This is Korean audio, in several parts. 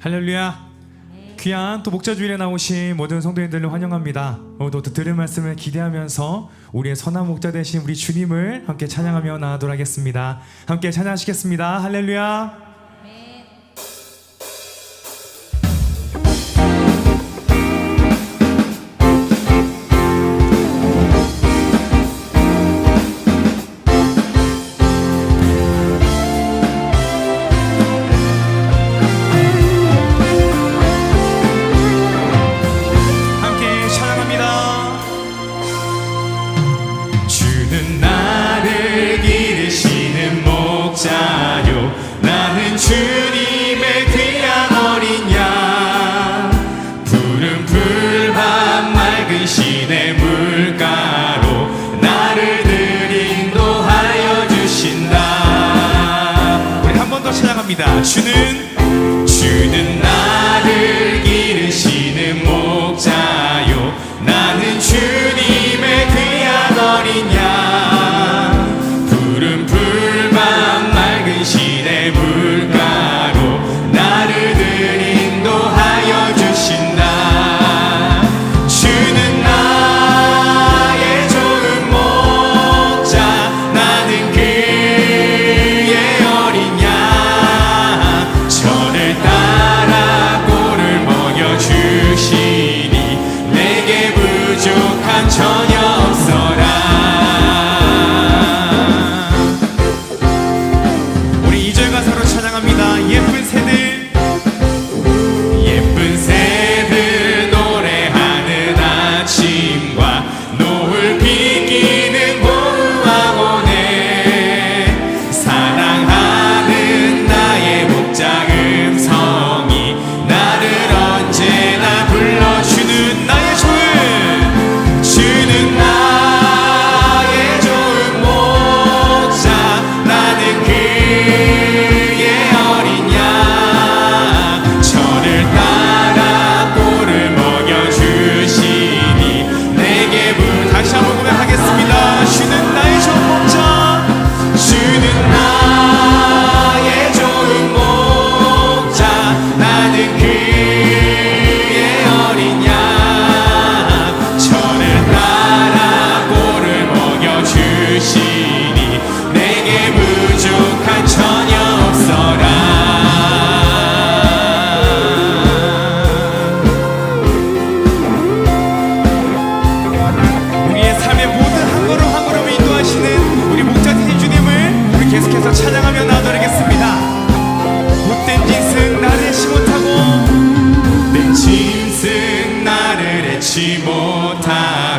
할렐루야. 귀한 또 목자 주일에 나오신 모든 성도님들을 환영합니다. 오늘도 들은 말씀을 기대하면서 우리의 선한 목자 되신 우리 주님을 함께 찬양하며 나아도록 하겠습니다. 함께 찬양하시겠습니다. 할렐루야. 주는 나를 기르시는 목자요. 나는 주님의 귀한 어린 양. 푸른 풀밤 맑은 시내 물가로 나를 들인도하여 주신다. 우리 한 번 더 찬양합니다. 주는 Son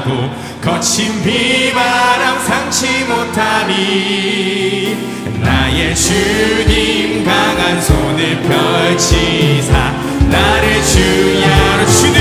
하고 거친 비바람 상치 못하니 나의 주님 강한 손을 펼치사 나를 주야로 주는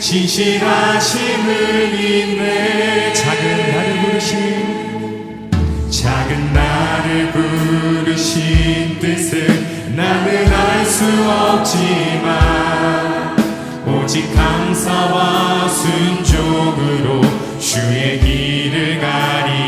진실하심을 믿네. 작은 나를 부르신 작은 나를 부르신 뜻을 나는 알 수 없지만 오직 감사와 순종으로 주의 길을 가리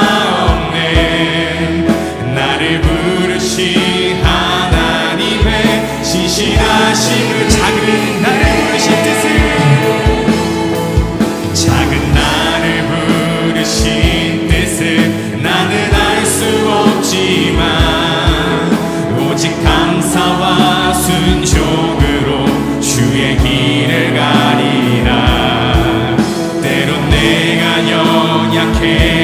King.